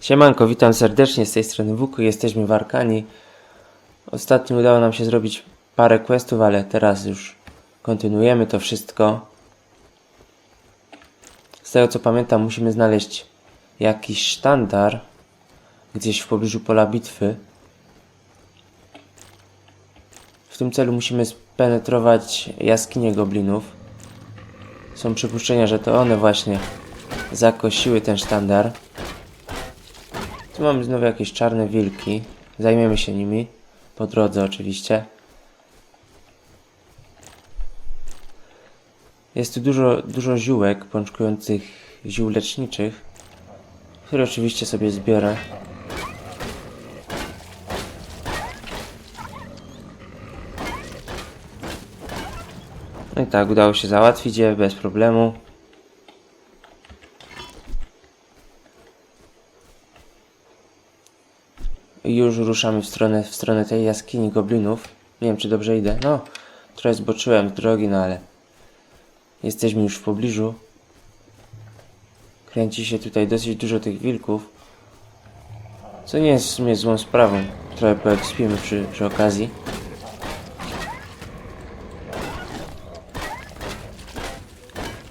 Siemanko, witam serdecznie z tej strony Wuku, jesteśmy w Arkanii. Ostatnio udało nam się zrobić parę questów, ale teraz już kontynuujemy to wszystko. Z tego co pamiętam musimy znaleźć jakiś sztandar gdzieś w pobliżu pola bitwy. W tym celu musimy spenetrować jaskinie goblinów. Są przypuszczenia, że to one właśnie zakosiły ten sztandar. Tu mamy znowu jakieś czarne wilki. Zajmiemy się nimi. Po drodze oczywiście. Jest tu dużo, dużo ziółek pączkujących ziół leczniczych, które oczywiście sobie zbiorę. No i tak, udało się załatwić je bez problemu. Już ruszamy w stronę, w stronę tej jaskini goblinów. Nie wiem, czy dobrze idę. No, trochę zboczyłem z drogi, no ale jesteśmy już w pobliżu. Kręci się tutaj dosyć dużo tych wilków. Co nie jest w sumie złą sprawą. Trochę poekspimy przy, przy okazji.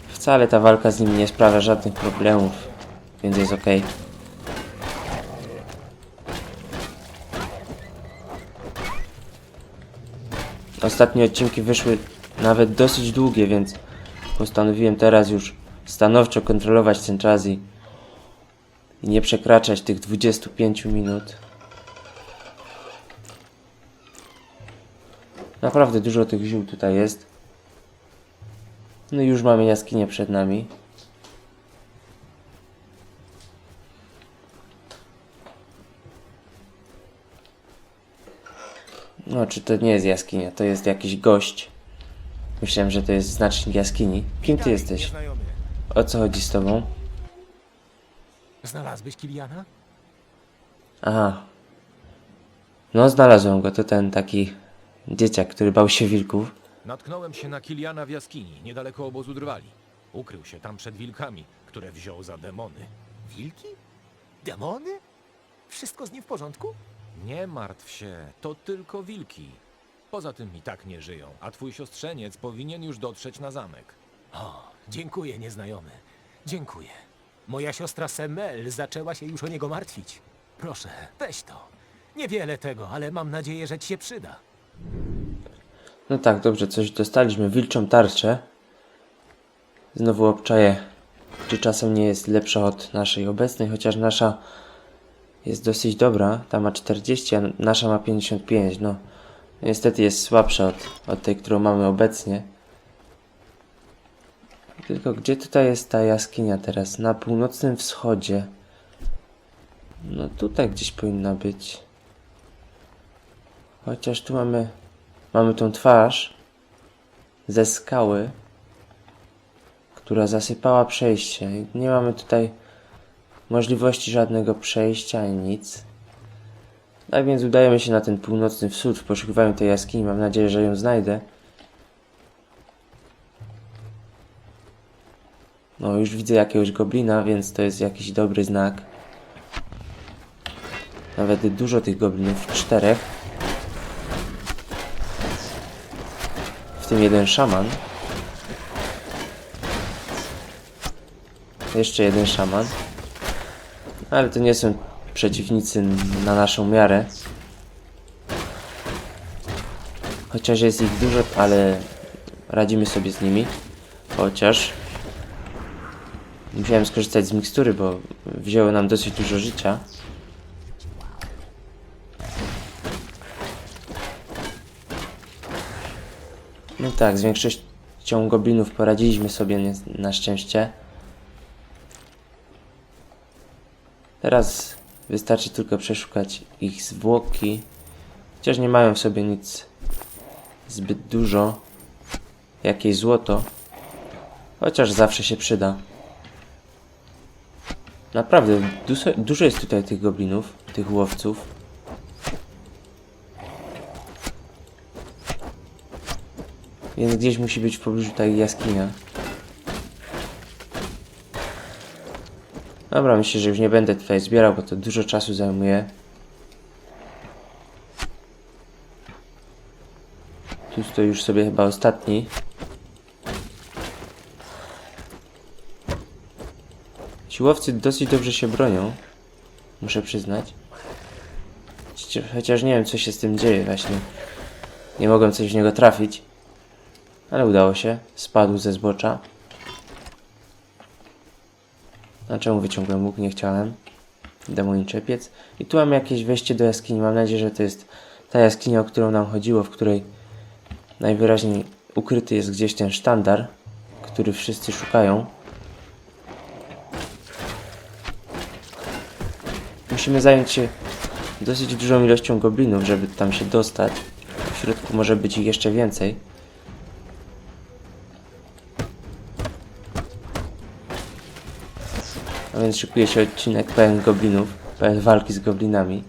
Wcale ta walka z nimi nie sprawia żadnych problemów, więc jest ok. Ostatnie odcinki wyszły nawet dosyć długie, więc postanowiłem teraz już stanowczo kontrolować ten czas i, i nie przekraczać tych 25 minut. Naprawdę dużo tych ziół tutaj jest. No i już mamy jaskinię przed nami. No, czy to nie jest jaskinia, to jest jakiś gość. Myślałem, że to jest znacznik jaskini. Kim ty jesteś? Nieznajomy. O co chodzi z tobą? Znalazłeś Kiliana? Aha. No, znalazłem go. To ten taki dzieciak, który bał się wilków. Natknąłem się na Kiliana w jaskini, niedaleko obozu drwali. Ukrył się tam przed wilkami, które wziął za demony. Wilki? Demony? Wszystko z nim w porządku? Nie martw się, to tylko wilki. Poza tym i tak nie żyją, a twój siostrzeniec powinien już dotrzeć na zamek. O, dziękuję, nieznajomy. Dziękuję. Moja siostra Semel zaczęła się już o niego martwić. Proszę, weź to. Niewiele tego, ale mam nadzieję, że ci się przyda. No tak, dobrze, coś dostaliśmy. Wilczą tarczę. Znowu obczaję, czy czasem nie jest lepsza od naszej obecnej, chociaż nasza jest dosyć dobra. Ta ma 40, a nasza ma 55. No, niestety jest słabsza od, od tej, którą mamy obecnie. Tylko gdzie tutaj jest ta jaskinia teraz? Na północnym wschodzie. No tutaj gdzieś powinna być. Chociaż tu mamy Mamy tą twarz ze skały, która zasypała przejście. Nie mamy tutaj możliwości żadnego przejścia nic. Tak więc udajemy się na ten północny wschód w poszukiwaniu tej jaskini. Mam nadzieję, że ją znajdę. No, już widzę jakiegoś goblina, więc to jest jakiś dobry znak. Nawet dużo tych goblinów, czterech. w tym jeden szaman. Jeszcze jeden szaman. Ale to nie są przeciwnicy na naszą miarę. Chociaż jest ich dużo, ale radzimy sobie z nimi. Chociaż musiałem skorzystać z mikstury, bo wzięło nam dosyć dużo życia. No tak, z większością goblinów poradziliśmy sobie na szczęście. Teraz wystarczy tylko przeszukać ich zwłoki. Chociaż nie mają w sobie nic zbyt dużo. Jakieś złoto. Chociaż zawsze się przyda. Naprawdę, dużo, dużo jest tutaj tych goblinów, tych łowców. Więc gdzieś musi być w pobliżu ta jaskinia. Dobra, myślę, że już nie będę tutaj zbierał, bo to dużo czasu zajmuje. Tu stoi już sobie chyba ostatni. Ci łowcy dosyć dobrze się bronią, muszę przyznać. Chociaż nie wiem, co się z tym dzieje właśnie. Nie mogłem coś w niego trafić. Ale udało się. Spadł ze zbocza. A czemu wyciągłem łuk? Nie chciałem. Demon czepiec. I tu mam jakieś wejście do jaskini. Mam nadzieję, że to jest ta jaskinia, o którą nam chodziło, w której najwyraźniej ukryty jest gdzieś ten sztandar, który wszyscy szukają. Musimy zająć się dosyć dużą ilością goblinów, żeby tam się dostać. W środku może być ich jeszcze więcej. A więc szykuje się odcinek pełen goblinów, pełen walki z goblinami.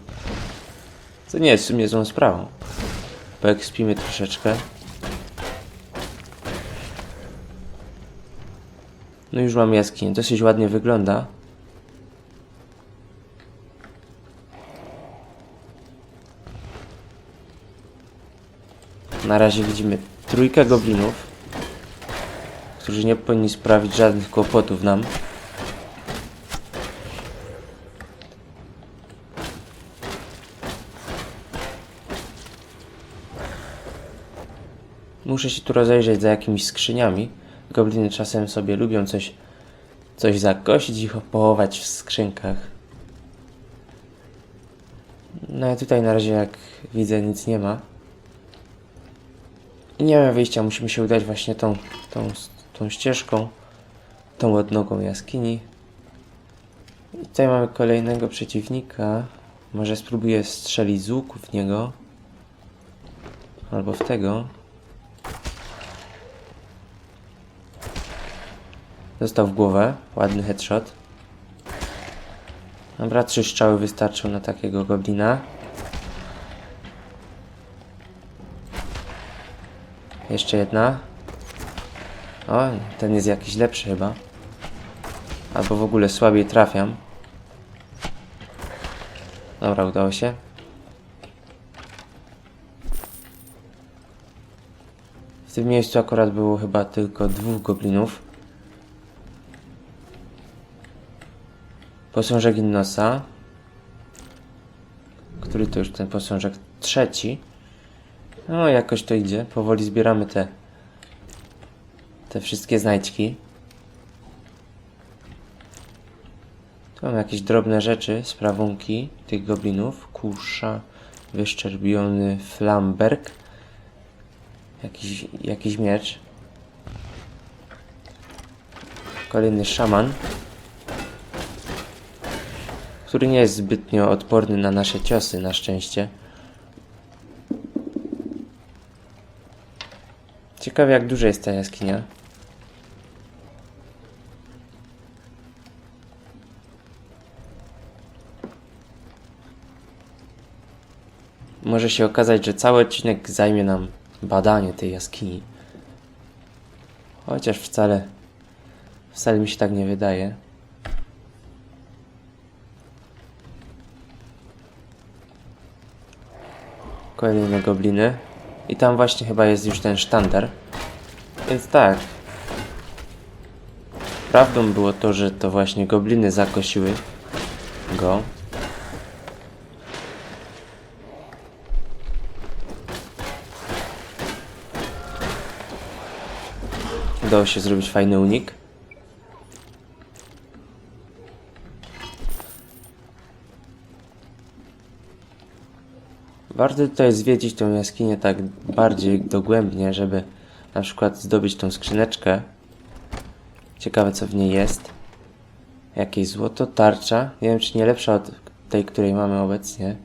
Co nie jest w sumie złą sprawą. Poekspimy troszeczkę. No już mam jaskinię, dosyć ładnie wygląda. Na razie widzimy trójkę goblinów, którzy nie powinni sprawić żadnych kłopotów nam. Muszę się tu rozejrzeć za jakimiś skrzyniami. Gobliny czasem sobie lubią coś, coś zakosić i pochować w skrzynkach. No ale tutaj na razie jak widzę nic nie ma. I nie ma wyjścia, musimy się udać właśnie tą, tą, tą ścieżką, tą odnogą jaskini. I tutaj mamy kolejnego przeciwnika. Może spróbuję strzelić z łuku w niego. Albo w tego. Dostał w głowę. Ładny headshot. Dobra, trzy strzały wystarczą na takiego goblina. Jeszcze jedna. O, ten jest jakiś lepszy chyba. Albo w ogóle słabiej trafiam. Dobra, udało się. W tym miejscu akurat było chyba tylko dwóch goblinów. Posążek Innosa. Który to już ten posążek? Trzeci. No, jakoś to idzie. Powoli zbieramy te te wszystkie znajdźki. Tu mam jakieś drobne rzeczy, sprawunki tych goblinów. Kusza, wyszczerbiony flamberg. Jakiś, jakiś miecz. Kolejny szaman. Który nie jest zbytnio odporny na nasze ciosy, na szczęście. Ciekawe jak duża jest ta jaskinia. Może się okazać, że cały odcinek zajmie nam badanie tej jaskini. Chociaż wcale, wcale mi się tak nie wydaje. Kolejne gobliny. I tam właśnie chyba jest już ten sztandar. Więc tak. Prawdą było to, że to właśnie gobliny zakosiły go. Udało się zrobić fajny unik. Warto tutaj zwiedzić tą jaskinię tak bardziej dogłębnie, żeby na przykład zdobyć tą skrzyneczkę. Ciekawe co w niej jest. Jakieś złoto, tarcza. Nie wiem czy nie lepsza od tej, której mamy obecnie.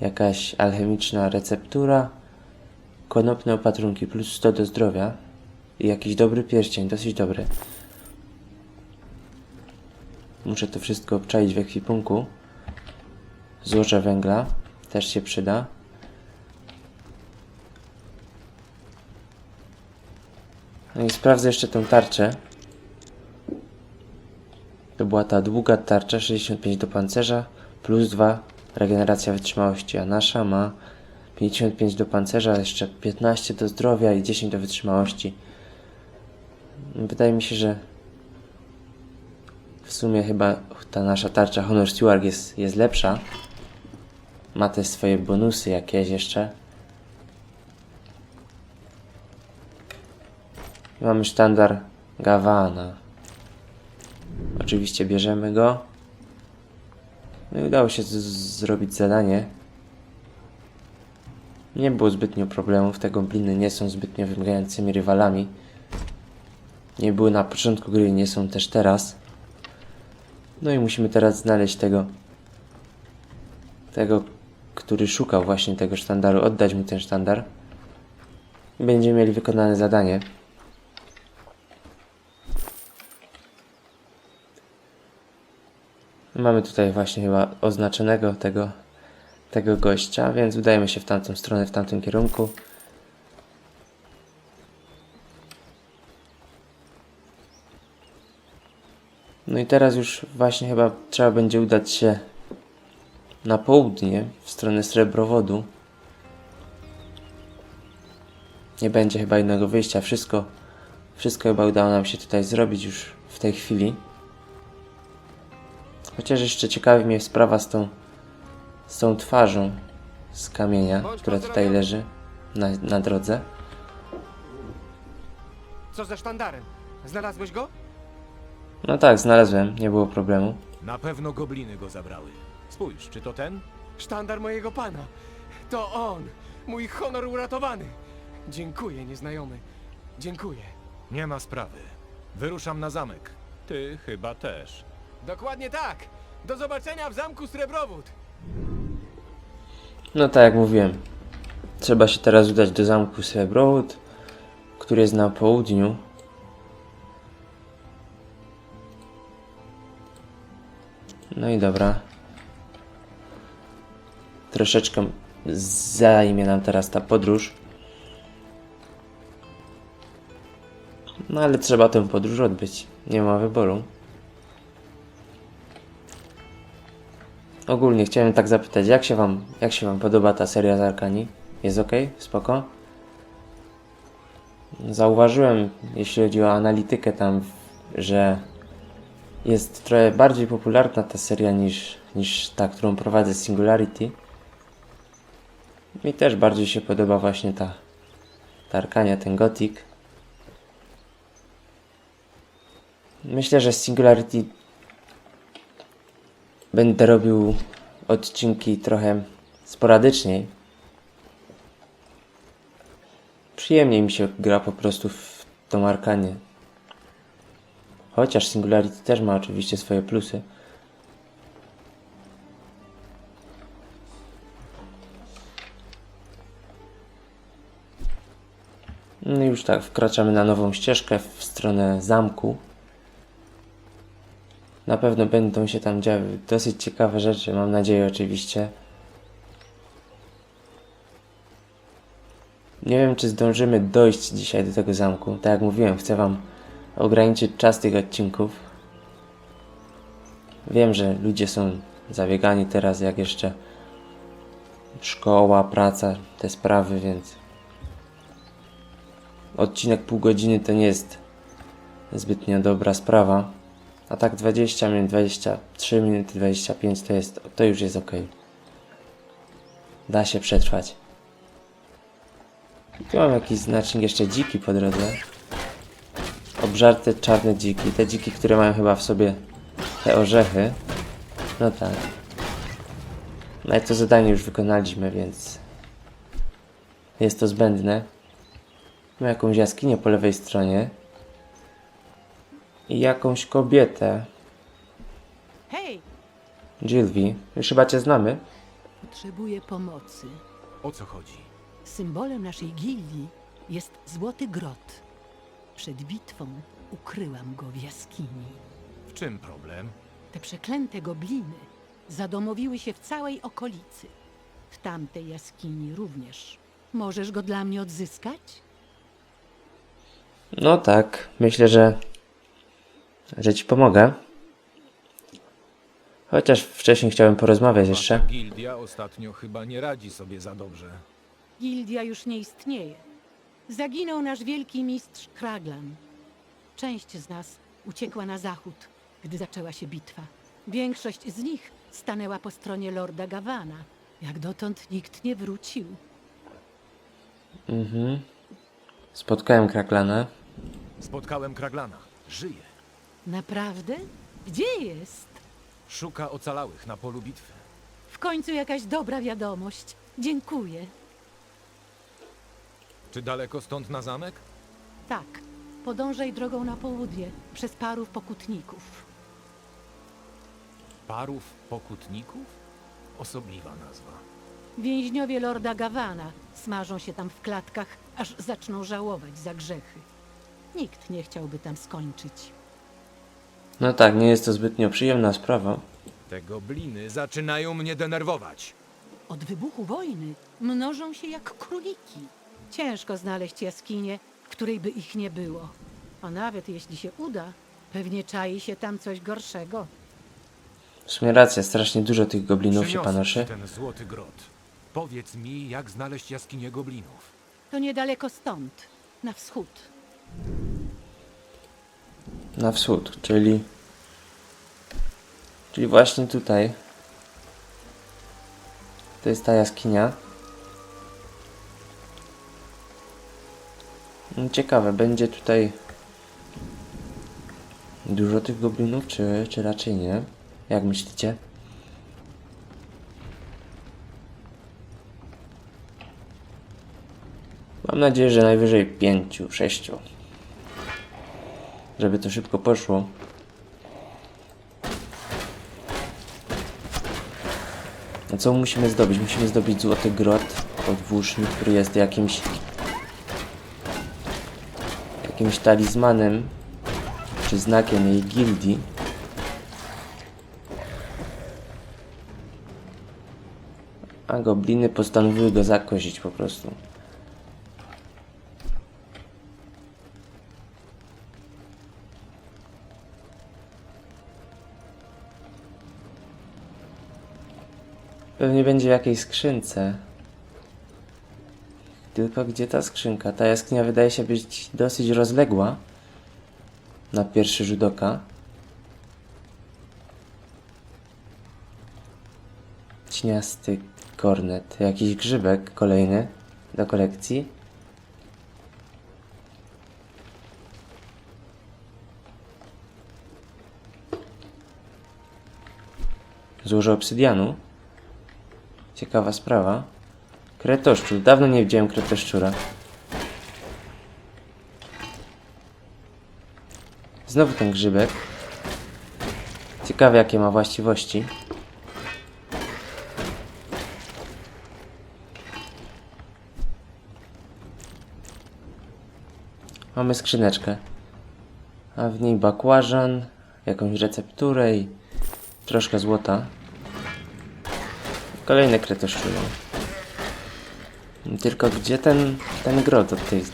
Jakaś alchemiczna receptura. Konopne opatrunki plus 100 do zdrowia. I jakiś dobry pierścień, dosyć dobry. Muszę to wszystko obczaić w ekwipunku. Złoże węgla też się przyda. No i sprawdzę jeszcze tą tarczę. To była ta długa tarcza, 65 do pancerza, plus 2 regeneracja wytrzymałości, a nasza ma 55 do pancerza, jeszcze 15 do zdrowia i 10 do wytrzymałości. Wydaje mi się, że w sumie chyba ta nasza tarcza Honor Steward jest, jest lepsza. Ma te swoje bonusy jakieś jeszcze. Mamy sztandar Gawana. Oczywiście bierzemy go. No i udało się zrobić zadanie. Nie było zbytnio problemów, te gobliny nie są zbytnio wymagającymi rywalami. Nie były na początku gry, nie są też teraz. No i musimy teraz znaleźć tego, tego, który szukał właśnie tego sztandaru, oddać mu ten sztandar. Będziemy mieli wykonane zadanie. Mamy tutaj właśnie chyba oznaczonego tego, tego gościa, więc udajemy się w tamtą stronę, w tamtym kierunku. No i teraz już właśnie chyba trzeba będzie udać się na południe, w stronę Srebrowodu. Nie będzie chyba innego wyjścia. Wszystko, wszystko chyba udało nam się tutaj zrobić już w tej chwili. Chociaż jeszcze ciekawi mnie sprawa z tą, z tą twarzą z kamienia, która tutaj leży na, na drodze. Co ze sztandarem? Znalazłeś go? No tak, znalazłem, nie było problemu. Na pewno gobliny go zabrały. Spójrz, czy to ten? Sztandar mojego pana. To on. Mój honor uratowany. Dziękuję, nieznajomy. Dziękuję. Nie ma sprawy. Wyruszam na zamek. Ty chyba też. Dokładnie tak. Do zobaczenia w zamku Srebrowód. No tak jak mówiłem, trzeba się teraz udać do zamku Srebrowód, który jest na południu. No i dobra. Troszeczkę zajmie nam teraz ta podróż. No ale trzeba tę podróż odbyć. Nie ma wyboru. Ogólnie chciałem tak zapytać, jak się wam, jak się wam podoba ta seria z Arkani? Jest ok? Spoko? Zauważyłem, jeśli chodzi o analitykę tam, że jest trochę bardziej popularna ta seria niż, niż ta, którą prowadzę Singularity. Mi też bardziej się podoba właśnie ta, ta Arkania, ten Gothic. Myślę, że Singularity będę robił odcinki trochę sporadyczniej. Przyjemniej mi się gra po prostu w tą. Chociaż Singularity też ma oczywiście swoje plusy. No i już tak, wkraczamy na nową ścieżkę w stronę zamku. Na pewno będą się tam działy dosyć ciekawe rzeczy, mam nadzieję oczywiście. Nie wiem, czy zdążymy dojść dzisiaj do tego zamku. Tak jak mówiłem, chcę Wam ograniczyć czas tych odcinków. Wiem, że ludzie są zabiegani teraz, jak jeszcze szkoła, praca, te sprawy, więc odcinek pół godziny to nie jest zbytnio dobra sprawa. A tak 20 minut, 23 minuty, 25 to jest, to już jest ok. Da się przetrwać. Tu mam jakiś znacznik jeszcze dziki po drodze. Obżarte czarne dziki. Te dziki, które mają chyba w sobie te orzechy. No tak. No i to zadanie już wykonaliśmy, więc jest to zbędne. Mamy jakąś jaskinię po lewej stronie. I jakąś kobietę. Hej, Jilvi. Już chyba cię znamy. potrzebuję pomocy. O co chodzi? Symbolem naszej gildii jest złoty grot. Przed bitwą ukryłam go w jaskini. W czym problem? Te przeklęte gobliny zadomowiły się w całej okolicy. W tamtej jaskini również. Możesz go dla mnie odzyskać? No tak, myślę, że, że ci pomogę. Chociaż wcześniej chciałem porozmawiać jeszcze. Wasza gildia ostatnio chyba nie radzi sobie za dobrze. Gildia już nie istnieje. Zaginął nasz wielki mistrz Kraglan. Część z nas uciekła na zachód, gdy zaczęła się bitwa. Większość z nich stanęła po stronie lorda Gawana. Jak dotąd nikt nie wrócił. Mhm. Spotkałem Kraklana. Spotkałem Kraglana. Żyje. Naprawdę? Gdzie jest? Szuka ocalałych na polu bitwy. W końcu jakaś dobra wiadomość. Dziękuję. Czy daleko stąd na zamek? Tak, podążaj drogą na południe, przez parów pokutników. Parów pokutników? Osobliwa nazwa. Więźniowie lorda Gawana smażą się tam w klatkach, aż zaczną żałować za grzechy. Nikt nie chciałby tam skończyć. No tak, nie jest to zbytnio przyjemna sprawa. Te gobliny zaczynają mnie denerwować. Od wybuchu wojny mnożą się jak króliki. Ciężko znaleźć jaskinię, w której by ich nie było. A nawet jeśli się uda, pewnie czai się tam coś gorszego. W sumie racja, strasznie dużo tych goblinów się Przyniosę panoszy. ten złoty grot. Powiedz mi, jak znaleźć jaskinię goblinów. To niedaleko stąd, na wschód. Na wschód, czyli... Czyli właśnie tutaj. To jest ta jaskinia. No, Ciekawe, będzie tutaj dużo tych goblinów, czy, czy raczej nie? Jak myślicie? Mam nadzieję, że najwyżej pięciu, sześciu. Żeby to szybko poszło. A co musimy zdobyć? Musimy zdobyć złoty grot podwłóczny, który jest jakimś jakimś talizmanem czy znakiem jej gildii. A gobliny postanowiły go zakosić po prostu. Pewnie będzie w jakiejś skrzynce. Tylko gdzie ta skrzynka? Ta jaskinia wydaje się być dosyć rozległa. Na pierwszy rzut oka. Cieniasty kornet. Jakiś grzybek kolejny do kolekcji. Złoże obsydianu. Ciekawa sprawa. Kretoszczur. Dawno nie widziałem kretoszczura. Znowu ten grzybek. Ciekawe jakie ma właściwości. Mamy skrzyneczkę. A w niej bakłażan, jakąś recepturę i troszkę złota. Kolejne kretoszczury. Tylko gdzie ten, ten grot od tej,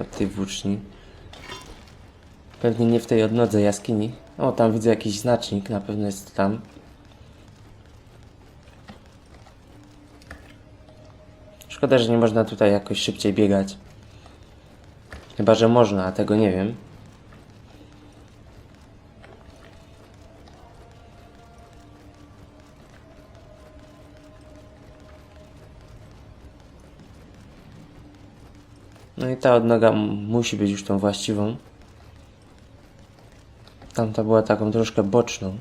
od tej włóczni? Pewnie nie w tej odnodze jaskini. O, tam widzę jakiś znacznik, na pewno jest tam. Szkoda, że nie można tutaj jakoś szybciej biegać. Chyba, że można, a tego nie wiem. No i ta odnoga musi być już tą właściwą. Tamta była taką troszkę boczną.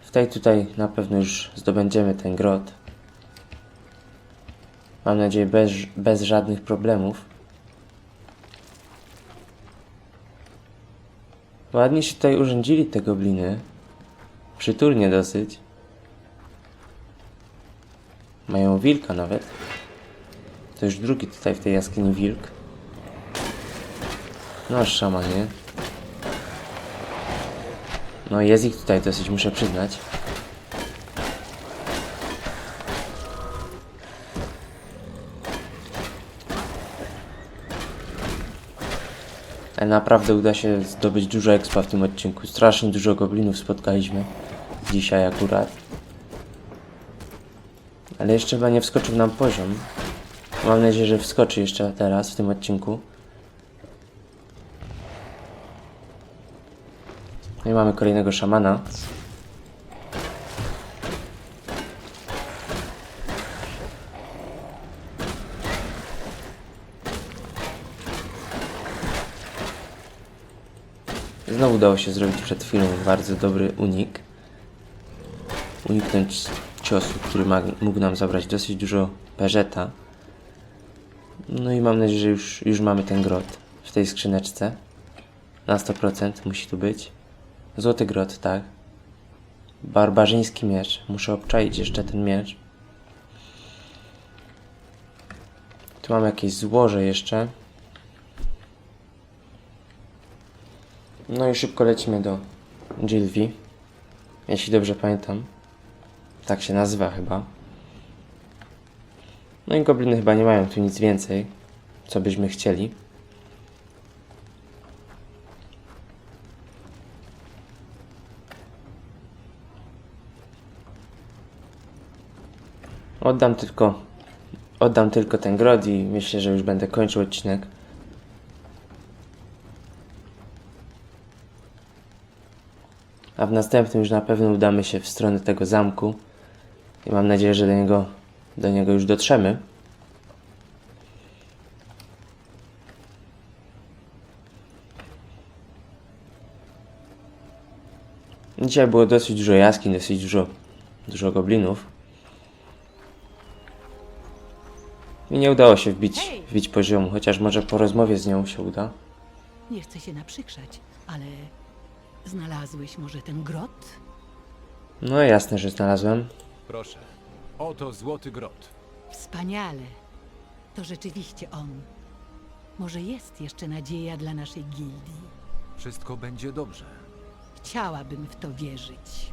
W tej tutaj na pewno już zdobędziemy ten grot. Mam nadzieję bez, bez żadnych problemów. Ładnie się tutaj urządzili te gobliny. Przytulnie dosyć. Mają wilka nawet. To już drugi tutaj w tej jaskini wilk. No szamanie. No jest ich tutaj dosyć, muszę przyznać. Naprawdę uda się zdobyć dużo expa w tym odcinku. Strasznie dużo goblinów spotkaliśmy. dzisiaj akurat. Ale jeszcze chyba nie wskoczył nam poziom. Mam nadzieję, że wskoczy jeszcze teraz w tym odcinku. No i mamy kolejnego szamana. Znowu udało się zrobić przed chwilą bardzo dobry unik. Uniknąć ciosu, który mógł nam zabrać dosyć dużo peżeta. No i mam nadzieję, że już, już mamy ten grot w tej skrzyneczce. Na 100% musi tu być. Złoty grot, tak. Barbarzyński miecz. Muszę obczaić jeszcze ten miecz. Tu mam jakieś złoże jeszcze. No i szybko lecimy do Gilvi. Jeśli dobrze pamiętam. Tak się nazywa chyba. No i gobliny chyba nie mają tu nic więcej, co byśmy chcieli. Oddam tylko oddam tylko ten grod i myślę, że już będę kończył odcinek. A w następnym już na pewno udamy się w stronę tego zamku. I mam nadzieję, że do niego, do niego już dotrzemy. Dzisiaj było dosyć dużo jaskiń, dosyć dużo, dużo goblinów. I nie udało się wbić, wbić poziomu, chociaż może po rozmowie z nią się uda. Nie chcę się naprzykrzać, ale znalazłeś może ten grot? No jasne, że znalazłem. Proszę. Oto złoty grot. Wspaniale. To rzeczywiście on. Może jest jeszcze nadzieja dla naszej gildii. Wszystko będzie dobrze. Chciałabym w to wierzyć.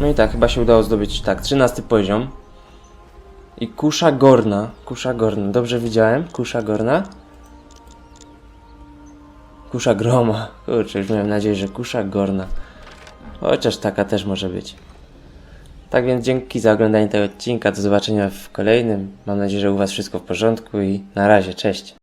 No i tak, chyba się udało zdobyć, tak, 13 poziom. I kusza gorna, kusza gorna, dobrze widziałem? Kusza gorna? Kusza groma, kurczę, już miałem nadzieję, że kusza gorna. Chociaż taka też może być. Tak więc dzięki za oglądanie tego odcinka, do zobaczenia w kolejnym. Mam nadzieję, że u Was wszystko w porządku i na razie, cześć.